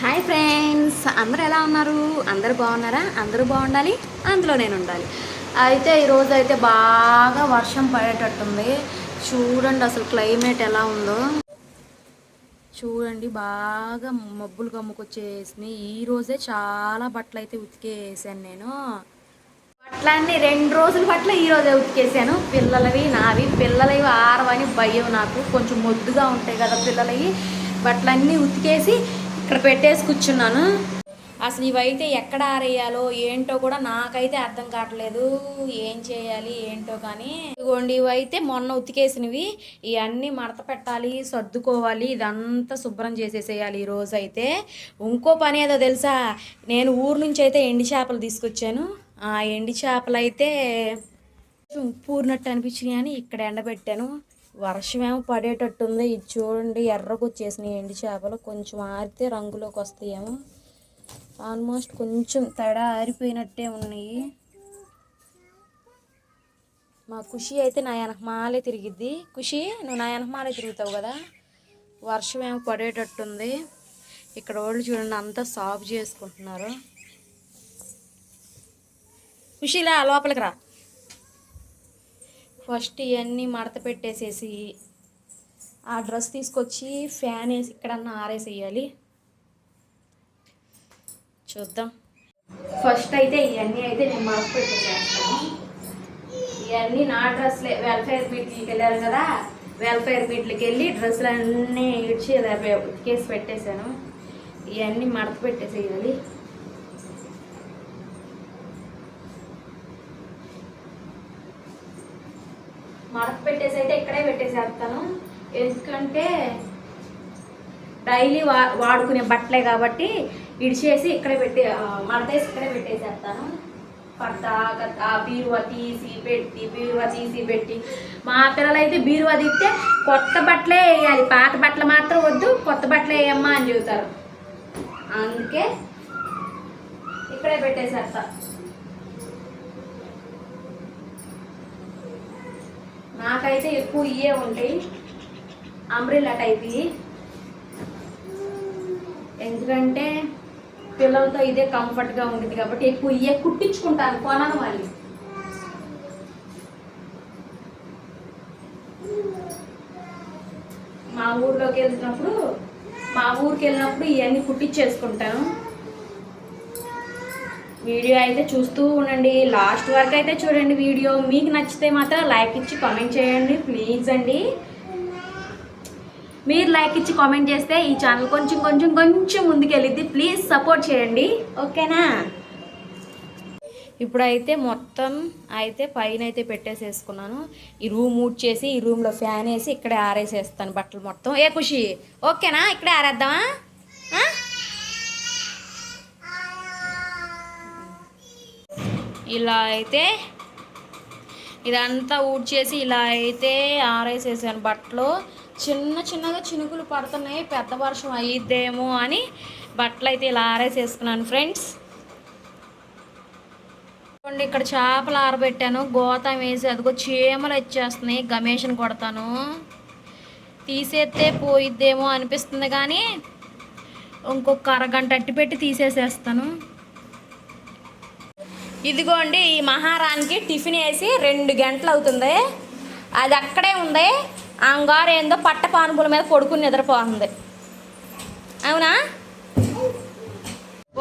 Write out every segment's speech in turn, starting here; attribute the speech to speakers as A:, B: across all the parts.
A: Hi friends అందరు ఎలా ఉన్నారు? అందరు బాగున్నారా? అందరూ బాగుండాలి? అందులో నేను ఉండాలి. అయితే ఈరోజు అయితే బాగా వర్షం పడేటట్టుంది. చూడండి అసలు క్లైమేట్ ఎలా ఉందో. చూడండి బాగా మబ్బులు కమ్ముకొచ్చేసినాయి ఈ రోజే చాలా బట్టలు అయితే ఉతికేసాను నేను. బట్టలన్నీ రెండు రోజుల బట్టలు ఈరోజే ఉతికేసాను. పిల్లలవి నావి పిల్లలవి ఆరవని భయం నాకు. కొంచెం మొద్దుగా ఉంటాయి కదా పిల్లలవి. బట్టలన్నీ ఉతికేసి ఇక్కడ పెట్టేసి కూర్చున్నాను. అసలు ఇవైతే ఎక్కడ ఆరేయాలో ఏంటో కూడా నాకైతే అర్థం కావట్లేదు. ఏం చేయాలి ఏంటో కానీ. ఇదిగోండి ఇవైతే మొన్న ఉతికేసినవి. ఇవన్నీ మడత పెట్టాలి సర్దుకోవాలి. ఇదంతా శుభ్రం చేసేసేయాలి ఈరోజు అయితే. ఇంకో పని ఏదో తెలుసా? నేను ఊరు నుంచి అయితే ఎండి చేపలు తీసుకొచ్చాను. ఆ ఎండి చేపలు అయితే కొంచెం ఉప్పు ఊరినట్టు అనిపించినాయి అని ఇక్కడ ఎండబెట్టాను. వర్షం ఏమో పడేటట్టుంది. ఇది చూడండి ఎర్రకొచ్చేసినాయి ఎండి చేపలు. కొంచెం ఆరితే రంగులోకి వస్తాయేమో. ఆల్మోస్ట్ కొంచెం తడ ఆరిపోయినట్టే ఉన్నాయి. మా ఖుషి అయితే నా వెనక మాలే తిరిగిద్ది. ఖుషి నువ్వు నా వెనకమాలే తిరుగుతావు కదా? వర్షం ఏమో పడేటట్టుంది. ఇక్కడ వాళ్ళు చూడండి అంతా సాఫ్ చేసుకుంటున్నారు. ఖుషిలా లోపలికి రా. ఫస్ట్ ఇవన్నీ మడత పెట్టేసేసి ఆ డ్రెస్ తీసుకొచ్చి ఫ్యాన్ వేసి ఇక్కడన్నా ఆరేసేయాలి. చూద్దాం. ఫస్ట్ అయితే ఇవన్నీ అయితే నేను మడత పెట్టేసేస్తాను. ఇవన్నీ నా డ్రెస్లే వెల్ఫేర్ బీట్లకి వెళ్ళారు కదా వెల్ఫేర్ బీట్లకి వెళ్ళి డ్రెస్సులు అన్నీ ఇడ్చి ఉతికేసి పెట్టేశాను. ఇవన్నీ మడత పెట్టేసేయాలి. మడత పెట్టేసి అయితే ఇక్కడే పెట్టేసేస్తాను. ఎందుకంటే డైలీ వా వాడుకునే బట్టలే కాబట్టి ఇడిచేసి ఇక్కడే పెట్టి మడతేసి ఇక్కడే పెట్టేసేస్తాను. పట్ట ఆ బీరువా తీసి పెట్టి బీరువా తీసి పెట్టి. మా పిల్లలు అయితే బీరువా తీస్తే కొత్త బట్టలే వేయాలి. పాత బట్టలు మాత్రం వద్దు కొత్త బట్టలే వేయమ్మా అని చెబుతారు. అందుకే ఇక్కడే పెట్టేసేస్తా. నాకైతే ఎక్కువ ఇయే ఉంటాయి. అంబ్రిల్లా టైప్ ఎందుకంటే పిల్లలతో ఇదే కంఫర్ట్గా ఉంటుంది కాబట్టి ఎక్కువ ఇయ్య కుట్టించుకుంటాను కొనను మళ్ళీ. మా ఊర్లోకి వెళ్తున్నప్పుడు మా ఊరికి వెళ్ళినప్పుడు ఇవన్నీ కుట్టించేసుకుంటాను. వీడియో అయితే చూస్తూ ఉండండి. లాస్ట్ వరకు అయితే చూడండి వీడియో. మీకు నచ్చితే మాత్రం లైక్ ఇచ్చి కామెంట్ చేయండి ప్లీజ్ అండి. మీరు లైక్ ఇచ్చి కామెంట్ చేస్తే ఈ ఛానల్ కొంచెం కొంచెం కొంచెం ముందుకెళ్ళిద్ది. ప్లీజ్ సపోర్ట్ చేయండి. ఓకేనా? ఇప్పుడైతే మొత్తం అయితే పైన అయితే పెట్టేసేసుకున్నాను. ఈ రూమ్ ఊడ్చేసి ఈ రూమ్లో ఫ్యాన్ వేసి ఇక్కడే ఆరేసేస్తాను బట్టలు మొత్తం. ఏ ఖుషి? ఓకేనా? ఇక్కడే ఆరేద్దామా? ఇలా అయితే ఇదంతా ఊడ్చేసి ఇలా అయితే ఆరేసేసాను బట్టలు. చిన్న చిన్నగా చినుకులు పడుతున్నాయి పెద్ద వర్షం అయ్యిద్దేమో అని బట్టలు అయితే ఇలా ఆరేసేసుకున్నాను ఫ్రెండ్స్. చూడండి ఇక్కడ చేపలు ఆరబెట్టాను గోతం వేసి అదిగో చీమలు వచ్చేస్తున్నాయి గమేషన్ కొడతాను. తీసేస్తే పోయిద్దేమో అనిపిస్తుంది కానీ ఇంకొక అరగంట అట్టి పెట్టి తీసేసేస్తాను. ఇదిగోండి ఈ మహారానికి టిఫిన్ వేసి రెండు గంటలు అవుతుంది. అది అక్కడే ఉంది. అంగారు ఏందో పట్ట పానుపుల మీద కొడుకుని నిద్రపోతుంది. అవునా?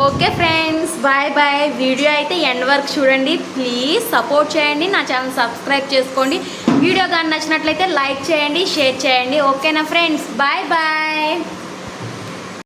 A: Okay friends bye bye. Video అయితే ఎండ్ వరకు చూడండి. ప్లీజ్ సపోర్ట్ చేయండి. నా ఛానల్ సబ్స్క్రైబ్ చేసుకోండి. వీడియో కానీ నచ్చినట్లయితే లైక్ చేయండి షేర్ చేయండి. ఓకేనా ఫ్రెండ్స్? Bye bye.